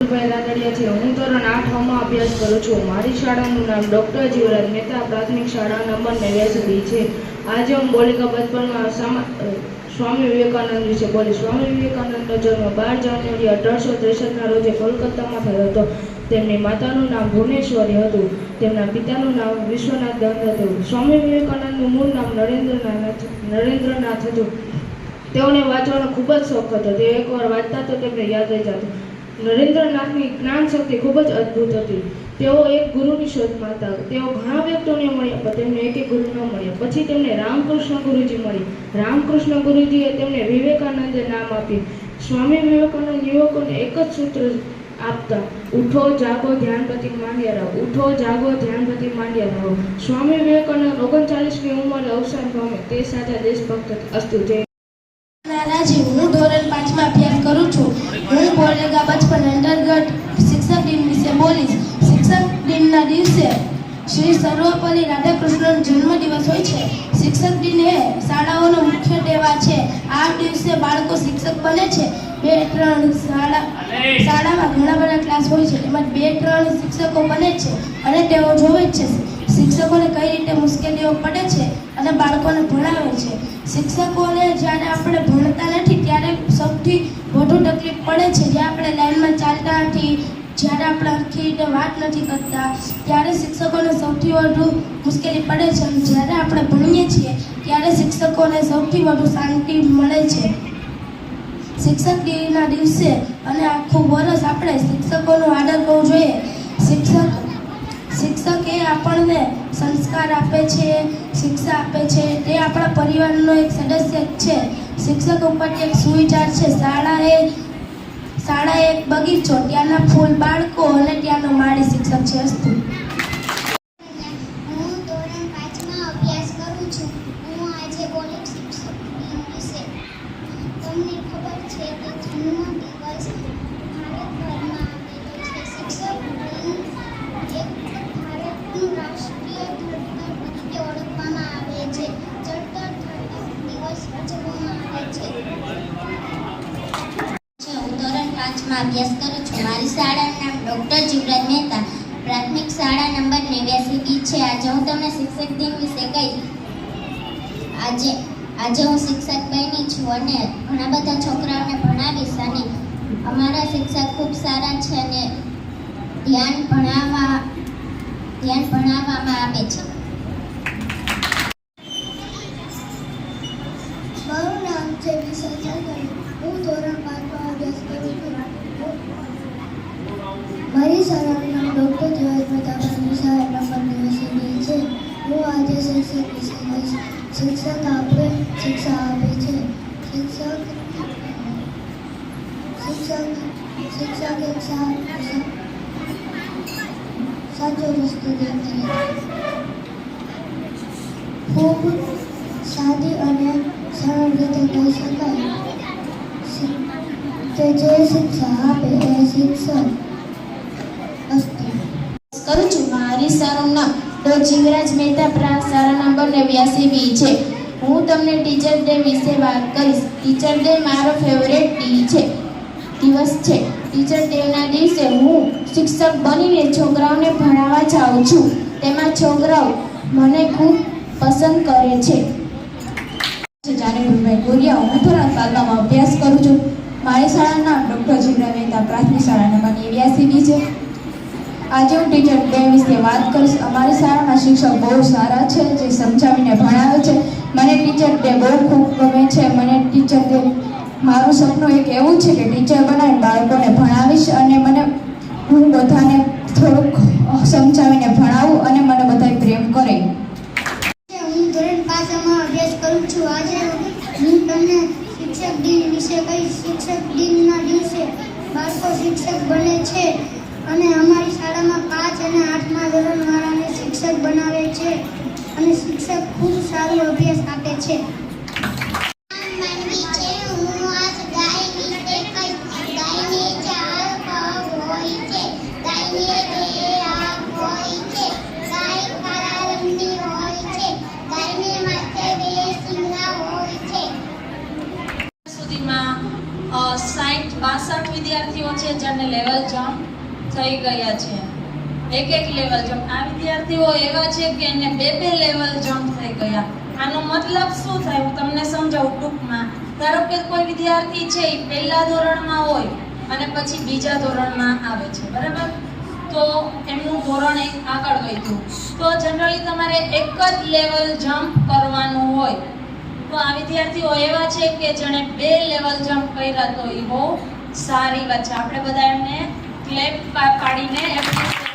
લાદડિયા છે. હું નામ તેમની માતાનું નામ ભુવનેશ્વરી હતું. તેમના પિતાનું નામ વિશ્વનાથ દત્ત હતું. સ્વામી વિવેકાનંદનું મૂળ નામ નરેન્દ્રનાથ નરેન્દ્રનાથ હતું. તેઓને વાંચવાનો ખૂબ જ શોખ હતો. તે એકવાર વાંચતા તો તેમને યાદ રહી જતું. નરેન્દ્રનાથની જ્ઞાન શક્તિ ખૂબ જ અદ્ભુત હતી. તેઓ એક ગુરુની શોધમાં હતા. તેઓ ઘણા વ્યક્તિઓને મળ્યા, પણ તેમને એક ગુરુ ન મળ્યા. પછી તેમને રામકૃષ્ણ ગુરુજી મળી. રામકૃષ્ણ ગુરુજીએ તેમને વિવેકાનંદે નામ આપ્યું. સ્વામી વિવેકાનંદ યુવકોને એક જ સૂત્ર આપતા, ઉઠો, જાગો, ધ્યાનપતિ માંડ્યા રહો. ઉઠો, જાગો, ધ્યાનપતિ માંડ્યા રહો. સ્વામી વિવેકાનંદ ઓગણચાલીસની ઉંમરે અવસાન પામે તે સાચા દેશભક્ત અસ્તુ. જય નાનાજી હું ધોરણ પાંચમાં અભ્યાસ કરું છું, હું બોલેગા બચપન અંતર્ગત શિક્ષક દિન વિશે બોલીશ. શિક્ષક દિનના દિવસે શ્રી સર્વપલ્લી રાધાકૃષ્ણનો જન્મદિવસ હોય છે. શિક્ષક દિન એ શાળાઓનો મુખ્ય તહેવાર છે. આ દિવસે બાળકો શિક્ષક બને છે. બે, ત્રણ શાળા, શાળામાં ઘણા બધા ક્લાસ હોય છે. એમાં બે, ત્રણ શિક્ષકો બને છે અને તેઓ જોવે છે. શિક્ષકોને કઈ રીતે મુશ્કેલીઓ પડે છે અને બાળકોને ભણાવે છે. શિક્ષકોને જ્યારે આપણે ભણતા નથી, ત્યારે સૌથી વધુ તકલીફ પડે છે જ્યારે આપણે લાઈનમાં ચાલતા નથી, જ્યારે આપણે આખી રીતે વાત નથી કરતા, ત્યારે શિક્ષકોને સૌથી વધુ મુશ્કેલી પડે છે. અને જ્યારે આપણે ભણીએ છીએ, ત્યારે શિક્ષકોને સૌથી વધુ શાંતિ મળે છે. શિક્ષક દિનના દિવસે અને આખું વર્ષ આપણે શિક્ષકોનું આદર કરવું જોઈએ. શિક્ષક, શિક્ષકે આપણને સંસ્કાર આપે છે, શિક્ષા આપે છે. તે આપણા પરિવારનો એક સદસ્ય જ છે. શિક્ષક ઉપરથી એક સુવિચાર છે. શાળા એ એક બગીચો. ત્યાંના ફૂલ બાળકો અને ત્યાંનો માળી શિક્ષક છે અસ્તુ. તમને ખબર ધોરણ અભ્યાસ કરું છું? મારી શાળાનું નામ ડૉક્ટર જીવરાજ મહેતા. પ્રાથમિક શાળા નંબર નેવ્યાસી બી છે. આજે હું તમને શિક્ષક દિન વિશે કહીશ. આજે આજે હું શિક્ષક બની છું અને ઘણા બધા છોકરાઓને ભણાવીશ અને અમારા શિક્ષક ખૂબ સારા છે અને ધ્યાન ભણાવવા, ધ્યાન ભણાવવામાં આવે છે. મારું નામ છે વિશાલ હું ધોરણ પાંચમાં અભ્યાસ કરું છું મારી શાળાનું નામ ડૉક્ટર જવાહર મહેતા પ્રાથમિક શાળા નંબર નેવ્યાસી છે. હું આજે શિક્ષક વિશે કહીશ. શિક્ષક આપણે શિક્ષા આપે છે. શિક્ષક શિક્ષક શિક્ષક એક સાચો રસ્તો દેખાય. છે ખૂબ સાદી અને સરળ રીતે કહી શકાય. કે જે શિક્ષા આપે એ શિક્ષણ કરું છું. મારી શાળાનું નામ તો જીવરાજ મહેતા પ્રાંત શાળા નંબર નેવ્યાસી બી છે. હું તમને ટીચર ડે વિશે વાત કરીશ. ટીચર ડે મારો ફેવરેટ ડી છે. દિવસ છે. ટીચર ડેના દિવસે હું શિક્ષક બનીને છોકરાઓને ભણાવવા જાઉં છું. તેમાં છોકરાઓ મને ખૂબ પસંદ કરે છે. જાનકભાઈ ગોરિયા, હું ધોરણ સાતમાં અભ્યાસ કરું છું. મારી શાળાનું ડૉક્ટર જીવરા મહેતા પ્રાથમિક શાળા નંબર નેવ્યાસી બી છે. આજે હું ટીચર ડે વિશે વાત કરીશ. અમારી શાળામાં શિક્ષક બહુ સારા છે, જે સમજાવીને ભણાવે છે. મને ટીચર ડે બહુ ખૂબ ગમે છે. મને ટીચર ડે મારું સપનું એક એવું છે કે ટીચર બનાવીને બાળકોને ભણાવીશ અને મને હું બધાને થોડુંક સમજાવીને ભણાવું અને મને બધા પ્રેમ કરે. હું ધોરણ પાંચમાં અભ્યાસ કરું છું. આજે હું તમને શિક્ષક દિન વિશે કહીશ શિક્ષક દિનના દિવસે બાળકો શિક્ષક બને છે? અને અમારી શાળામાં પાંચ અને આઠમા ધોરણવાળાને શિક્ષક બનાવે છે. અને શિક્ષક ખૂબ સારો અભ્યાસ આપે છે. સાઠ બાસઠ વિદ્યાર્થીઓ છે જેમને લેવલ જમ્પ થઈ ગયા છે. એક એક લેવલ જમ્પ આ વિદ્યાર્થીઓ એવા છે કે એને બે બે લેવલ જમ્પ થઈ ગયા. આનો મતલબ શું થાય? હું તમને સમજાવું ટૂંકમાં. ધારો કે કોઈ વિદ્યાર્થી છે એ પહેલા ધોરણમાં હોય અને પછી બીજા ધોરણમાં આવે છે. બરાબર? તો એમનું ધોરણ એક આગળ વધ્યું. તો જનરલી તમારે એક જ લેવલ જમ્પ કરવાનું હોય. આ વિદ્યાર્થીઓ એવા છે કે જેણે બે લેવલ જમ્પ કર્યા તો એ બહુ સારી વાત છે. આપણે બધા એમને ક્લેપ પાડીને એપ્રિશિએટ